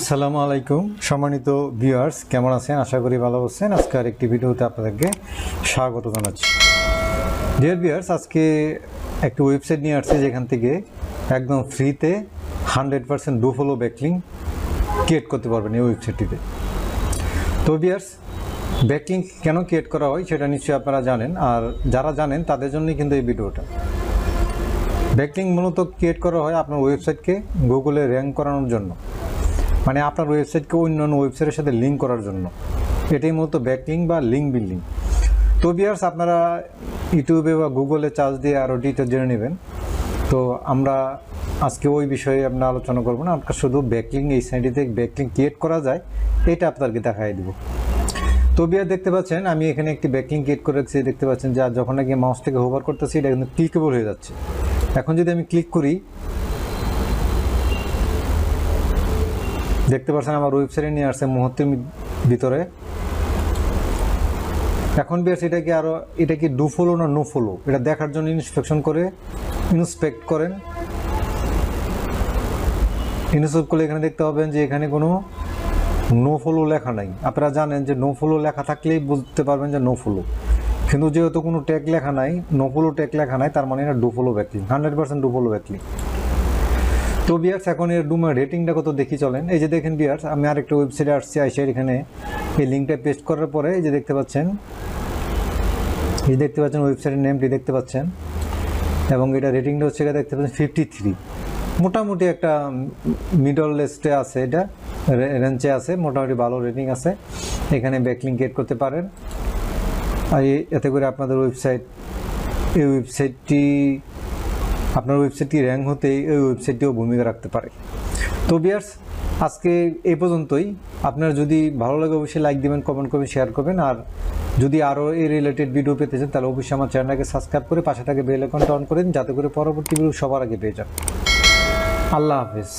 আসসালামু আলাইকুম। সম্মানিত ভিউয়ার্স, কেমন আছেন? আশা করি ভালো আছেন। আজকে আরেকটি ভিডিওতে আপনাদেরকে স্বাগত জানাচ্ছি। ডিয়ার ভিউয়ার্স আজকে একটি ওয়েবসাইট নিয়ে আসছে যেখান থেকে একদম ফ্রিতে hundred percent dofollow backlink create করতে পারবেন এই ওয়েবসাইটটিতে তো ভিউয়ার্স ব্যাকলিং কেন ক্রিয়েট করা হয় সেটা নিশ্চয়ই আপনারা জানেন, আর যারা জানেন তাদের জন্যই কিন্তু এই ভিডিওটা। ব্যাকলিং মূলত ক্রিয়েট করা হয় আপনার ওয়েবসাইটকে গুগলে র্যাঙ্ক করানোর জন্য। মানে আপনার ওয়েবসাইটকে অন্যান্য ওয়েবসাইটের সাথে লিঙ্ক করার জন্য। এটাই মূলত ব্যাকলিং বা লিঙ্ক বিল্ডিং তো বিয়ার্স আপনারা ইউটিউবে বা গুগলে চার্জ দিয়ে আরও ডিটেল জেনে নেবেন। তো আমরা আজকে ওই বিষয়ে আমরা আলোচনা করব না। আপনার শুধু ব্যাকলিং এই সাইডে ব্যাকলিং ক্রিয়েট করা যায়, এটা আপনাদেরকে দেখাই দিব। তো বিয়ার দেখতে পাচ্ছেন, আমি এখানে একটি ব্যাকলিং ক্রিয়েট করে রেখেছি। দেখতে পাচ্ছেন যা, যখন নাকি মাউস থেকে হোভার করতেছি, এটা কিন্তু ক্লিকেবল হয়ে যাচ্ছে। এখন যদি আমি ক্লিক করি দেখতে পাচ্ছেন আমার ওয়েবসাইটে নিয়ে আসছে মুহূর্তের ভিতরে। এখন বেশ, এটা কি আরও এটা কি ডু ফলো না নো ফলো এটা দেখার জন্য ইন্সপেকশন করে ইন্সপেক্ট করেন। ইনস্পেক্ট করলে এখানে দেখতে পাবেন যে এখানে কোনো নো ফলো লেখা নাই। আপনারা জানেন যে নো ফলো লেখা থাকলেই বুঝতে পারবেন যে নো ফলো কিন্তু যেহেতু কোনো ট্যাগ লেখা নাই নো ফলো ট্যাগ লেখা নাই, তার মানে এটা do follow backlink hundred percent do follow backlink তো বিয়ার্স, এখন এর ডুমের রেটিংটা কত দেখি চলেন। এই যে দেখেন বিয়ার্স, আমি আরেকটা ওয়েবসাইটে আসছি আইসের এখানে এই লিঙ্কটা পেস্ট করার পরে এই যে দেখতে পাচ্ছেন, এই দেখতে পাচ্ছেন ওয়েবসাইটের নেমটি দেখতে পাচ্ছেন, এবং এটা রেটিংটা হচ্ছে দেখতে পাচ্ছেন ফিফটি থ্রি মোটামুটি একটা মিডল লিস্টে আছে এটা রেঞ্জে আছে, মোটামুটি ভালো রেটিং আছে, এখানে ব্যাকলিং ক্রিয়েট করতে পারেন। আর এতে করে আপনাদের ওয়েবসাইট এই ওয়েবসাইটটি আপনার ওয়েবসাইটটি র্যাঙ্ক হতে ওই ওয়েবসাইটটিও ভূমিকা রাখতে পারে। তো বিয়ার্স আজকে এ পর্যন্তই। আপনার যদি ভালো লাগে অবশ্যই লাইক দেবেন কমেন্ট করবেন শেয়ার করবেন। আর যদি আরও এই রিলেটেড ভিডিও পেতে চান, তাহলে অবশ্যই আমার চ্যানেলটাকে সাবস্ক্রাইব করে পাশে থাকে বেল আইকনটা অন করেন যাতে করে পরবর্তী ভিডিও সবার আগে পেয়ে যান। আল্লাহ হাফেজ।